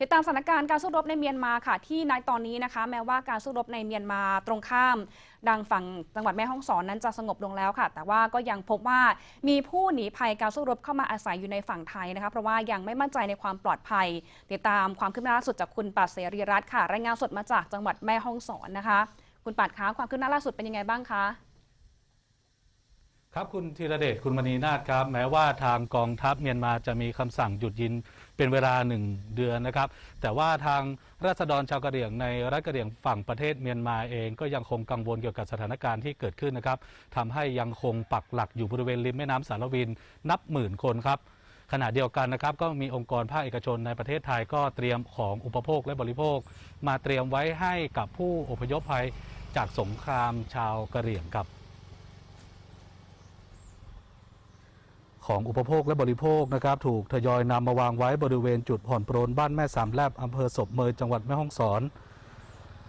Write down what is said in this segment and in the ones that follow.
ติดตามสถานการณ์การสู้รบในเมียนมาค่ะ ที่ในตอนนี้นะคะ แม้ว่าการสู้รบในเมียนมาตรงข้าม ดังฝั่งจังหวัดแม่ฮ่องสอนนั้นจะสงบลงแล้วค่ะ แต่ว่าก็ยังพบว่ามีผู้หนีภัยการสู้รบเข้ามาอาศัยอยู่ในฝั่งไทยนะคะเพราะว่ายังไม่มั่นใจในความปลอดภัย ติดตามความคืบหน้าล่าสุดจากคุณปัดเสรีรัตน์ค่ะ รายงานสดมาจากจังหวัดแม่ฮ่องสอนนะคะ คุณปัดคะความคืบหน้าล่าสุดเป็นยังไงบ้างคะ ครับคุณธีรเดชคุณมณีนาฏครับ แม้ว่าทางกองทัพเมียนมาจะมีคำสั่งหยุดยิงเป็นเวลาหนึ่งเดือนนะครับ แต่ว่าทางราษฎรชาวกะเหรี่ยงในรัฐกะเหรี่ยงฝั่งประเทศเมียนมาเองก็ยังคงกังวลเกี่ยวกับสถานการณ์ที่เกิดขึ้นนะครับทำให้ยังคงปักหลักอยู่บริเวณริมแม่น้ำสารวินนับหมื่นคนครับ ขณะเดียวกันนะครับก็มีองค์กรภาคเอกชนในประเทศไทยก็เตรียมของอุปโภคและบริโภค มาเตรียมไว้ให้กับผู้อพยพภัยจากสงครามชาวกะเหรี่ยงครับ ของอุปโภคและบริโภคนะครับ ถูกทยอยนำมาวางไว้บริเวณจุดผ่อนปรนบ้านแม่สามแลบอำเภอศพเมยจังหวัดแม่ฮ่องสอน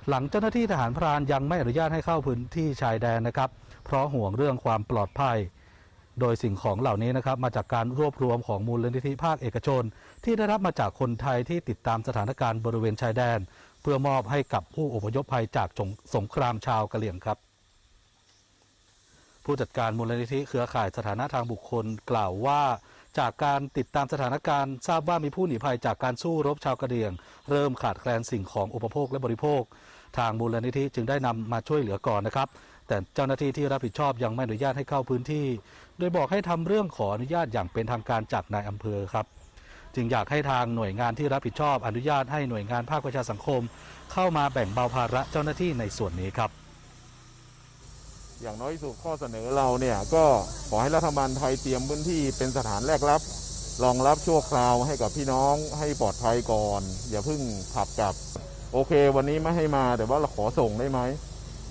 หลังเจ้าหน้าที่ทหารพรานยังไม่อนุญาตให้เข้าพื้นที่ชายแดนนะครับ เพราะห่วงเรื่องความปลอดภัย โดยสิ่งของเหล่านี้นะครับ มาจากการรวบรวมของมูลนิธิภาคเอกชน ที่ได้รับมาจากคนไทยที่ติดตามสถานการณ์บริเวณชายแดน เพื่อมอบให้กับผู้อพยพภัยจากสงครามชาวกะเหรี่ยงครับ ผู้จัดการมูลนิธิเครือข่ายสถานะทางบุคคลกล่าวว่าจากการติดตามสถานการณ์ทราบว่ามีผู้หนีภัยจากการสู้รบชาวกะเหรี่ยง เริ่มขาดแคลนสิ่งของอุปโภคและบริโภค ทางมูลนิธิจึงได้นำมาช่วยเหลือก่อนนะครับ แต่เจ้าหน้าที่ที่รับผิดชอบยังไม่อนุญาตให้เข้าพื้นที่ โดยบอกให้ทำเรื่องขออนุญาตอย่างเป็นทางการจากนายอำเภอครับ จึงอยากให้ทางหน่วยงานที่รับผิดชอบอนุญาตให้หน่วยงานภาคประชาสังคม เข้ามาแบ่งเบาภาระเจ้าหน้าที่ในส่วนนี้ครับ อย่างน้อยสุดข้อเสนอเราเนี่ยก็ขอให้รัฐบาลไทยเตรียมพื้นที่เป็นสถานแรกรับรองรับชั่วคราวให้กับพี่น้องให้ปลอดภัยก่อน อย่าเพิ่งขับกลับ โอเค วันนี้ไม่ให้มาแต่ว่าเราขอส่งได้ไหม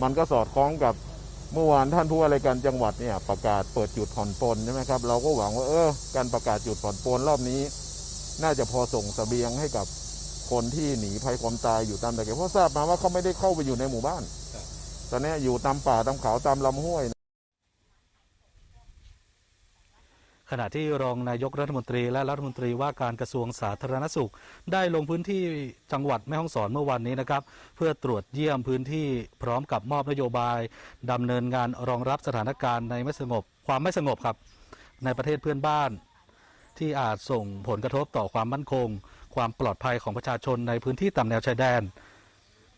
มันก็สอดคล้องกับเมื่อวานท่านผู้ว่าราชการจังหวัดเนี่ยประกาศเปิดจุดผ่อนปลนใช่ไหมครับเราก็หวังว่าเออการประกาศจุดผ่อนปลนรอบนี้ น่าจะพอส่งเสบียงให้กับคนที่หนีภัยความตายอยู่ตามแตะเกเพราะทราบมาว่าเขาไม่ได้เข้าไปอยู่ในหมู่บ้าน ตอนนี้อยู่ตามป่าตามเขาตามลำห้วย ขณะที่รองนายกรัฐมนตรีและรัฐมนตรีว่าการกระทรวงสาธารณสุข ได้ลงพื้นที่จังหวัดแม่ฮ่องสอนเมื่อวันนี้นะครับ เพื่อตรวจเยี่ยมพื้นที่พร้อมกับมอบนโยบายดำเนินงานรองรับสถานการณ์ในไม่สงบ ความไม่สงบครับ ในประเทศเพื่อนบ้าน ที่อาจส่งผลกระทบต่อความมั่นคง ความปลอดภัยของประชาชนในพื้นที่ตามแนวชายแดน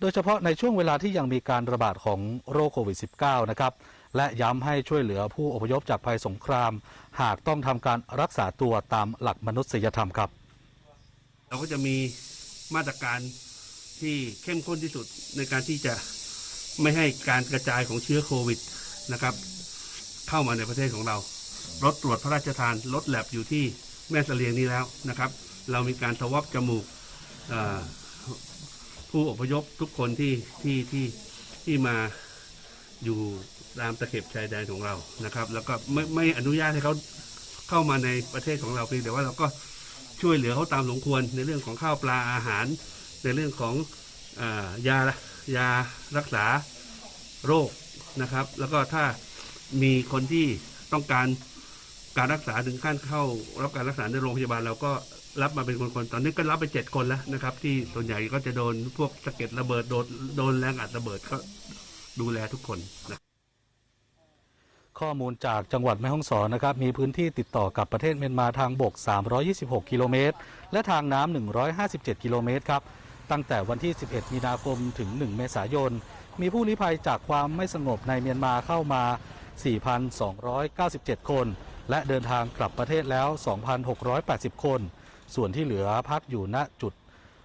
โดยเฉพาะในช่วงเวลาที่ยังมีการระบาดของโรคโควิด -19 นะครับ และย้ำให้ช่วยเหลือผู้อพยพจากภัยสงคราม หากต้องทำการรักษาตัวตามหลักมนุษยธรรมครับ เราก็จะมีมาตรการที่เข้มข้นที่สุดในการที่จะไม่ให้การกระจายของเชื้อโควิดนะครับ เข้ามาในประเทศของเรารถตรวจพระราชทานรถแลบอยู่ที่แม่เสลียงนี้แล้วนะครับ เรามีการทวบจมูก ผู้อพยพทุกคนที่ที่ที่ที่มาอยู่ตามตะเข็บชายแดนของเรานะครับ แล้วก็ไม่ไม่อนุญาตให้เขาเข้ามาในประเทศของเราเพียงแต่ว่าเราก็ช่วยเหลือเขาตามสมควรในเรื่องของข้าวปลาอาหาร ในเรื่องของอยายารักษาโรคนะครับ แล้วก็ถ้ามีคนที่ต้องการ การรักษาถึงขั้นเข้า รับการรักษาในโรงพยาบาลเราก็รับมาเป็นคนๆ ตอนนี้ก็รับไปเจ็ดคนแล้วนะครับ ที่ส่วนใหญ่ก็จะโดนพวกสะเก็ดระเบิดโดนโดนแรงอัดระเบิดก็ดูแลทุกคนนะข้อมูลจากจังหวัดแม่ฮ่องสอนนะครับ มีพื้นที่ติดต่อกับประเทศเมียนมาทางบก 326 กิโลเมตร และทางน้ำ 157 กิโลเมตรครับ ตั้งแต่วันที่ 11 มีนาคมถึง 1 เมษายน มีผู้ลี้ภัยจากความไม่สงบในเมียนมาเข้ามา 4,297 คน และเดินทางกลับประเทศแล้ว 2,680 คน ส่วนที่เหลือพักอยู่ณจุด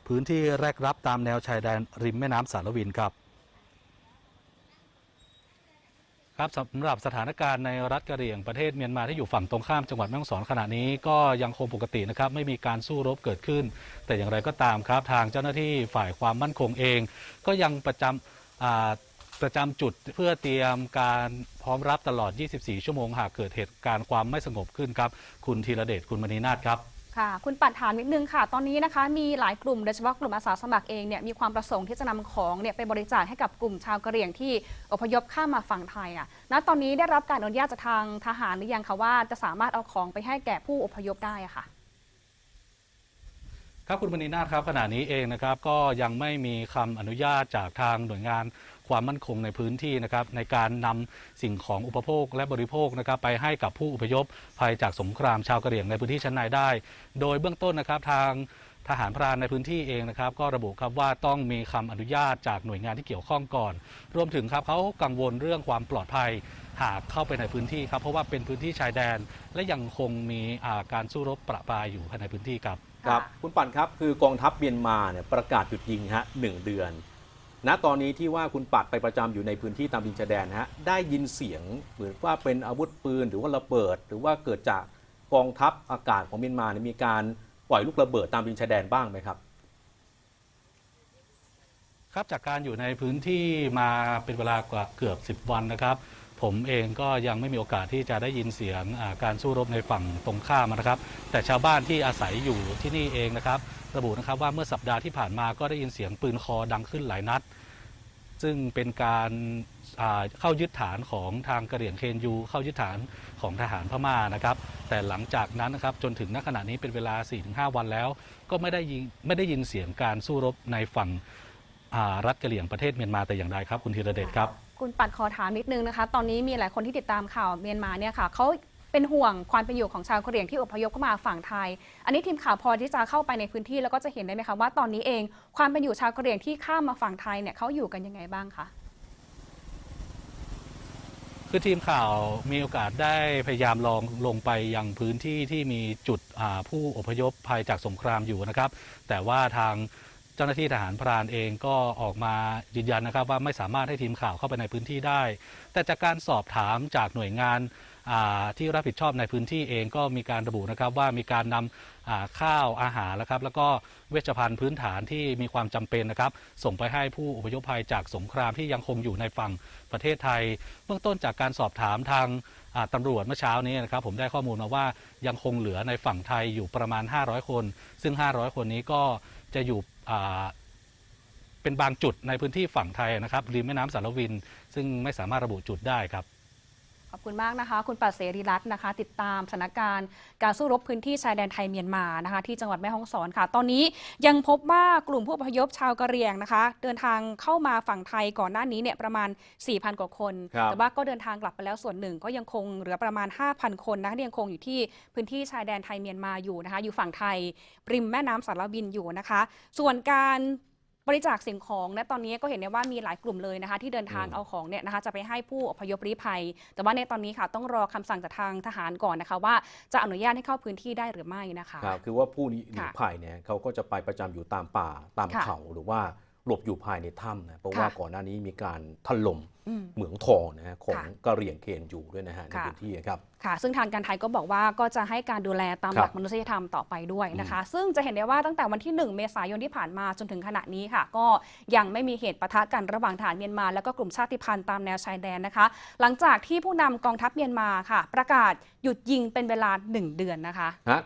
พื้นที่แรกรับตามแนวชายแดนริมแม่น้ำสารวินครับครับสำหรับสถานการณ์ในรัฐกะเหรี่ยงประเทศเมียนมาที่อยู่ฝั่งตรงข้ามจังหวัดแม่ฮ่องสอนขณะนี้ก็ยังคงปกตินะครับไม่มีการสู้รบเกิดขึ้น แต่อย่างไรก็ตามครับ ทางเจ้าหน้าที่ฝ่ายความมั่นคงเอง ก็ยังประจำอ่า ประจำจุดเพื่อเตรียมการพร้อมรับตลอด 24 ชั่วโมง หากเกิดเหตุการณ์ความไม่สงบขึ้นครับ คุณธีรเดชคุณมณีนาฏครับค่ะคุณปัดถามนิดนึงค่ะ ตอนนี้นะคะ มีหลายกลุ่มโดยเฉพาะกลุ่มอาสาสมัครเองเนี่ยมีความประสงค์ที่จะนำของเนี่ยไปบริจาคให้กับกลุ่มชาวกะเหรี่ยงที่อพยพข้ามมาฝั่งไทยอะณตอนนี้ได้รับการอนุญาตจากทางทหารหรือยังคะว่าจะสามารถเอาของไปให้แก่ผู้อพยพได้อะค่ะ ครับคุณมณีนาถครับขณะนี้เองนะครับก็ยังไม่มีคำอนุญาตจากทางหน่วยงานความมั่นคงในพื้นที่นะครับในการนำสิ่งของอุปโภคและบริโภคนะครับไปให้กับผู้อพยพภัยจากสงครามชาวกะเหรี่ยงในพื้นที่ชั้นในได้ โดยเบื้องต้นนะครับทางทหารพรานในพื้นที่เองนะครับ ก็ระบุครับว่าต้องมีคำอนุญาตจากหน่วยงานที่เกี่ยวข้องก่อน รวมถึงครับเขากังวลเรื่องความปลอดภัยหากเข้าไปในพื้นที่ครับเพราะว่าเป็นพื้นที่ชายแดน และยังคงมีาการสู้รบประปรายอยู่ภายในพื้นที่ครับ ครับค่ะคุณปั่นครับคือกองทัพเมียนมาเนี่ยประกาศหยุดยิงฮะหนึ่งเดือน ณตอนนี้ที่ว่าคุณปัดไปประจำอยู่ในพื้นที่ตามดินชายแดนฮะได้ยินเสียงเหมือนว่าเป็นอาวุธปืนหรือว่าระเบิด หรือว่าเกิดจากกองทัพอากาศของเมียนมาเนี่ยมีการปล่อยลูกระเบิดตามดินชายแดนบ้างไหมครับครับจากการอยู่ในพื้นที่มาเป็นเวลากว่าเกือบ 10 วันนะครับ ผมเองก็ยังไม่มีโอกาสที่จะได้ยินเสียงการสู้รบในฝั่งตรงข้ามนะครับ แต่ชาวบ้านที่อาศัยอยู่ที่นี่เองนะครับ ระบุนะครับว่าเมื่อสัปดาห์ที่ผ่านมาก็ได้ยินเสียงปืนคอดังขึ้นหลายนัด ซึ่งเป็นการาเข้ายึดฐานของทางกระเหรี่ยงเคนยู เข้ายึดฐานของทหารพม่านะครับ แต่หลังจากนั้นนะครับจนถึงณขณะนี้เป็นเวลา 4-5 วันแล้ว ก็ไม่ได้ยินไม่ได้ยินเสียงการสู้รบในฝั่งรัฐกะเหรี่ยงประเทศเมียนมาแต่อย่างใดครับคุณธีรเดชครับ คุณปัดขอถามนิดนึงนะคะ ตอนนี้มีหลายคนที่ติดตามข่าวเมียนมาเนี่ยค่ะเขาเป็นห่วงความเป็นอยู่ของชาวกะเหรี่ยงที่อพยพเข้ามาฝั่งไทย อันนี้ทีมข่าวพอที่จะเข้าไปในพื้นที่แล้วก็จะเห็นได้ไหมคะว่าตอนนี้เองความเป็นอยู่ชาวกะเหรี่ยงที่ข้ามมาฝั่งไทยเนี่ยเขาอยู่กันยังไงบ้างคะ คือทีมข่าวมีโอกาสได้พยายามลองลงไปยังพื้นที่ที่มีจุดอ่าผู้อพยพภัยจากสงครามอยู่นะครับ แต่ว่าทาง เจ้าหน้าที่ทหารพรานเองก็ออกมายืนยันนะครับว่าไม่สามารถให้ทีมข่าวเข้าไปในพื้นที่ได้ แต่จากการสอบถามจากหน่วยงานที่รับผิดชอบในพื้นที่เองก็มีการระบุนะครับว่ามีการนำอ่าข้าวอาหารนะครับ แล้วก็เวชภัณฑ์พื้นฐานที่มีความจำเป็นนะครับ ส่งไปให้ผู้อพยพภัยจากสงครามที่ยังคงอยู่ในฝั่งประเทศไทย เบื้องต้นจากการสอบถามทางอ่าตำรวจเมื่อเช้านี้นะครับ ผมได้ข้อมูลมาว่ายังคงเหลือในฝั่งไทยอยู่ประมาณ 500 คน ซึ่ง 500 คนนี้ก็จะอยู่ เป็นบางจุดในพื้นที่ฝั่งไทยนะครับริมแม่น้ำสารวิน ซึ่งไม่สามารถระบุจุดได้ครับ อบคุณมากนะคะ คุณปัดเสรีรัตน์นะคะ ติดตามสถานการณ์การสู้รบพื้นที่ชายแดนไทยเมียนมานะคะ ที่จังหวัดแม่ฮ่องสอนค่ะ ตอนนี้ยังพบว่ากลุ่มผู้อพยพชาวกะเหรี่ยงนะคะ เดินทางเข้ามาฝั่งไทยก่อนหน้านี้เนี่ยประมาณ 4,000 กว่าคน ครับแต่ว่าก็เดินทางกลับไปแล้วส่วนหนึ่งก็ยังคงเหลือประมาณ 5,000 คนนะคะที่ยังคงอยู่ที่พื้นที่ชายแดนไทยเมียนมาอยู่นะคะ อยู่ฝั่งไทยริมแม่น้ำสารวินอยู่นะคะ ส่วนการ บริจาคสิ่งของนะตอนนี้ก็เห็นได้ว่ามีหลายกลุ่มเลยนะคะ ที่เดินทางอืมเอาของเนี่ยนะคะจะไปให้ผู้อพยพลี้ภัย แต่ว่าในตอนนี้ค่ะต้องรอคำสั่งจากทางทหารก่อนนะคะ ว่าจะอนุญาตให้เข้าพื้นที่ได้หรือไม่นะคะครับคือว่าผู้หนีค่ะภัยเนี่ยเขาก็จะไปประจำอยู่ตามป่าตามค่ะเขาหรือว่า หลบอยู่ภายในถ้ำนะเพราะว่าค่ะก่อนหน้านี้มีการถล่มอืมเหมืองทองนะฮะของค่ะกะเหรี่ยงเคนอยู่ด้วยนะฮะในค่ะพื้นที่ครับค่ะ ซึ่งทางการไทยก็บอกว่าก็จะให้การดูแลตามครับหลักมนุษยธรรมต่อไปด้วยนะคะ ซึ่งจะเห็นได้ว่าตั้งแต่วันที่ 1 เมษายนที่ผ่านมาจนถึงขณะนี้ค่ะ ก็ยังไม่มีเหตุปะทะกันระหว่างฐานเมียนมา แล้วก็กลุ่มชาติพันธุ์ตามแนวชายแดนนะคะ หลังจากที่ผู้นำกองทัพเมียนมาค่ะ ประกาศหยุดยิงเป็นเวลา 1 เดือนนะคะฮะ